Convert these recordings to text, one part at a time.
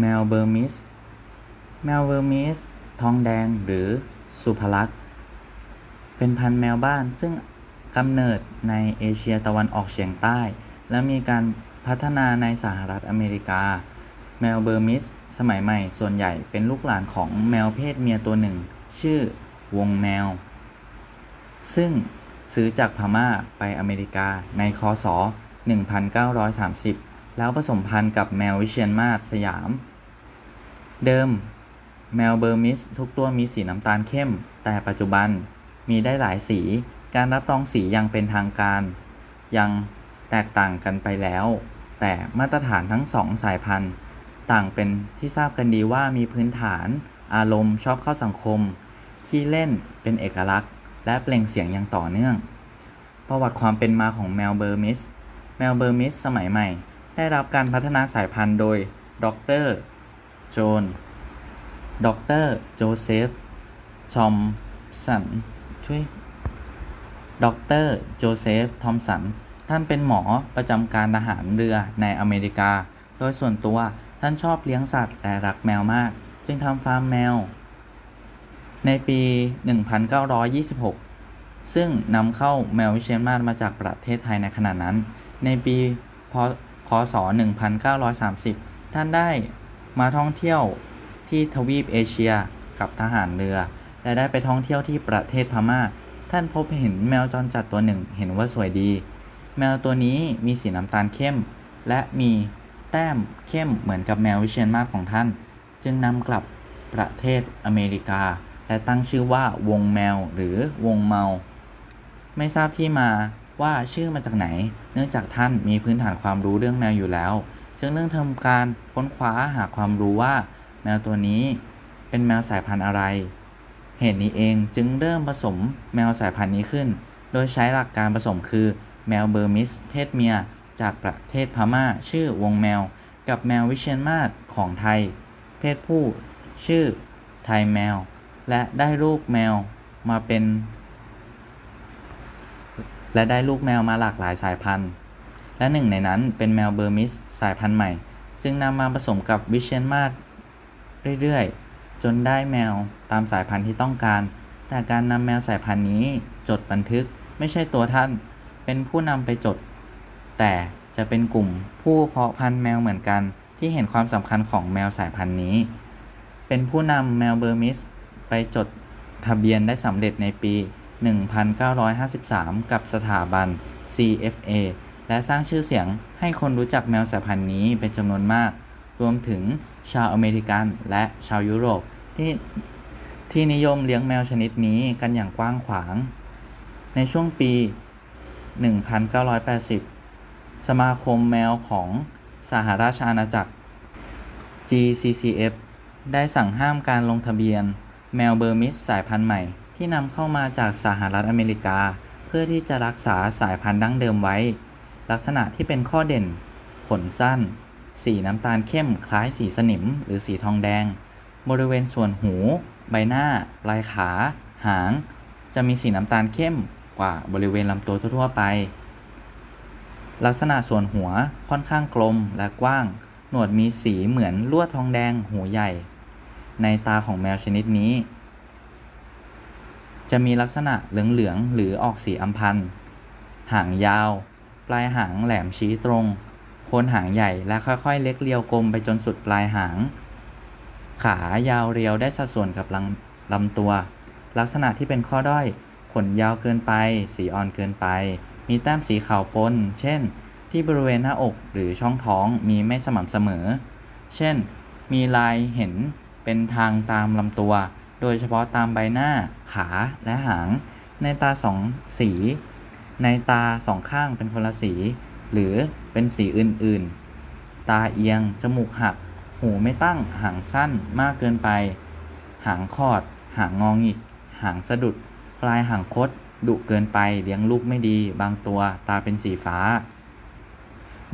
แมวเบอร์มิส แมวเบอร์มิส ทองแดงหรือสุภลักษณ์เป็นพันธุ์แมวบ้านซึ่งกำเนิดในเอเชียตะวันออกเฉียงใต้ และมีการพัฒนาในสหรัฐอเมริกา แมวเบอร์มิส สมัยใหม่ส่วนใหญ่เป็นลูกหลานของแมวเพศเมียตัวหนึ่ง ชื่อวงแมว ซึ่งซื้อจากพม่าไปอเมริกาในคศ1930 แล้วผสมพันธุ์กับแมววิเชียรมาศสยาม เดิม แมวเบอร์มิส ทุกตัวมีสีน้ำตาลเข้ม แต่ปัจจุบันมีได้หลายสี การรับรองสียังเป็นทางการ ยังแตกต่างกันไปแล้ว แต่มาตรฐานทั้งสองสายพันธุ์ ต่างเป็นที่ทราบกันดีว่ามีพื้นฐาน อารมณ์ชอบเข้าสังคม ขี้เล่นเป็นเอกลักษณ์ และเปล่งเสียงอย่างต่อเนื่อง ประวัติความเป็นมาของแมวเบอร์มิส แมวเบอร์มิส สมัยใหม่ ได้รับการพัฒนาสายพันธุ์โดยดรโจนดรโจเซฟชอมสันช่วยดรโจเซฟทอมสัน ท่านเป็นหมอประจำการทหารเรือในอเมริกา โดยส่วนตัวท่านชอบเลี้ยงสัตว์และรักแมวมาก จึงทำฟาร์มแมว ในปี 1926 ซึ่งนำเข้าแมววิเชียรมาศมาจากประเทศไทยในขณะนั้น ในปีพ พศ1930 ท่านได้มาท่องเที่ยวที่ทวีปเอเชียกับทหารเรือ และได้ไปท่องเที่ยวที่ประเทศพม่า ท่านพบเห็นแมวจรจัดตัวหนึ่งเห็นว่าสวยดี แมวตัวนี้มีสีน้ำตาลเข้ม และมีแต้มเข้มเหมือนกับแมววิเชียรมาศของท่าน จึงนำกลับประเทศอเมริกา และตั้งชื่อว่าวงแมวหรือวงเมา ไม่ทราบที่มา ว่าชื่อมาจากไหน เนื่องจากท่านมีพื้นฐานความรู้เรื่องแมวอยู่แล้ว จึงเริ่มทำการค้นคว้าหาความรู้ว่า แมวตัวนี้เป็นแมวสายพันธุ์อะไร เหตุนี้เองจึงเริ่มผสมแมวสายพันธุ์นี้ขึ้น โดยใช้หลักการผสมคือแมวเบอร์มิส เพศเมีย จากประเทศพม่า ชื่อวงแมว กับแมววิเชียรมาศของไทย เพศผู้ชื่อไทยแมว และได้ลูกแมวมาเป็น และได้ลูกแมวมาหลากหลายสายพันธุ์ และหนึ่งในนั้นเป็นแมวเบอร์มิสสายพันธุ์ใหม่ จึงนำมาผสมกับวิเชียรมาศเรื่อยๆ จนได้แมวตามสายพันธุ์ที่ต้องการ แต่การนำแมวสายพันธุ์นี้จดบันทึกไม่ใช่ตัวท่าน เป็นผู้นำไปจด แต่จะเป็นกลุ่มผู้เพาะพันธุ์แมวเหมือนกันที่เห็นความสำคัญของแมวสายพันธุ์นี้ เป็นผู้นำแมวเบอร์มิสไปจดทะเบียนได้สำเร็จในปี 1953 กับสถาบัน CFA และสร้างชื่อเสียงให้คนรู้จักแมวสายพันธุ์นี้เป็นจำนวนมาก รวมถึงชาวอเมริกันและชาวยุโรปที่ที่นิยมเลี้ยงแมวชนิดนี้กันอย่างกว้างขวาง ในช่วงปี 1980 สมาคมแมวของสหราชอาณาจักร GCCF ได้สั่งห้ามการลงทะเบียน แมวเบอร์มิสสายพันธุ์ใหม่ ที่นำเข้ามาจากสหรัฐอเมริกา เพื่อที่จะรักษาสายพันธุ์ดั้งเดิมไว้ ลักษณะที่เป็นข้อเด่น ขนสั้น สีน้ำตาลเข้มคล้ายสีสนิม หรือสีทองแดง บริเวณส่วนหู ใบหน้า ปลายขา หาง จะมีสีน้ำตาลเข้มกว่าบริเวณลำตัวทั่วๆไป ลักษณะส่วนหัวค่อนข้างกลมและกว้าง หนวดมีสีเหมือนลวดทองแดง หูใหญ่ ในตาของแมวชนิดนี้ จะมีลักษณะเหลืองๆหรือออกสีอัมพันธ์หางยาว ปลายหางแหลมชี้ตรง โคนหางใหญ่และค่อยๆ เล็กเรียวกลมไปจนสุดปลายหาง ขายาวเรียวได้สัดส่วนกับลำลำตัว ลักษณะที่เป็นข้อด้อย ขนยาวเกินไป สีอ่อนเกินไป มีแต้มสีขาวปน เช่น ที่บริเวณหน้าอกหรือช่องท้องมีไม่สม่ำเสมอ เช่น มีลายเห็นเป็นทางตามลำตัว โดยเฉพาะตามใบหน้า ขาและหาง ในตาสองสี ในตาสองข้างเป็นคนละสี หรือเป็นสีอื่นๆ ตาเอียง จมูกหัก หูไม่ตั้ง หางสั้นมากเกินไป หางคอด หางงองิกหางสะดุด ปลายหางคด ดุเกินไป เลี้ยงลูกไม่ดี บางตัวตาเป็นสีฟ้า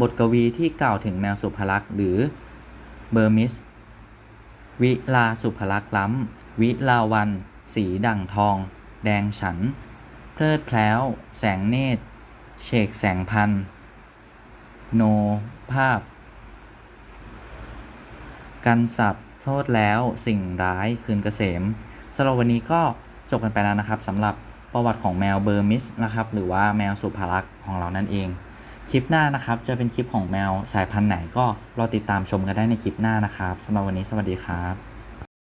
บทกวีที่กล่าวถึงแมวสุภลักษณ์หรือเบอร์มิส วิลาสุภลักษณ์ล้ำ วิลาวัน สีดั่งทอง แดงฉัน เพลิดแพล้ว แสงเนตรเฉกแสงพัน โน ภาพ กันสัตว์โทษแล้วสิ่งร้ายคืนเกษมสำหรับวันนี้ก็จบกันไปแล้วนะครับสำหรับประวัติของแมวเบอร์มิสนะครับ หรือว่าแมวสุภารักษ์ของเรานั่นเอง คลิปหน้านะครับ จะเป็นคลิปของแมวสายพันธุ์ไหนก็รอติดตามชมกันได้ในคลิปหน้านะครับสำหรับวันนี้สวัสดีครับ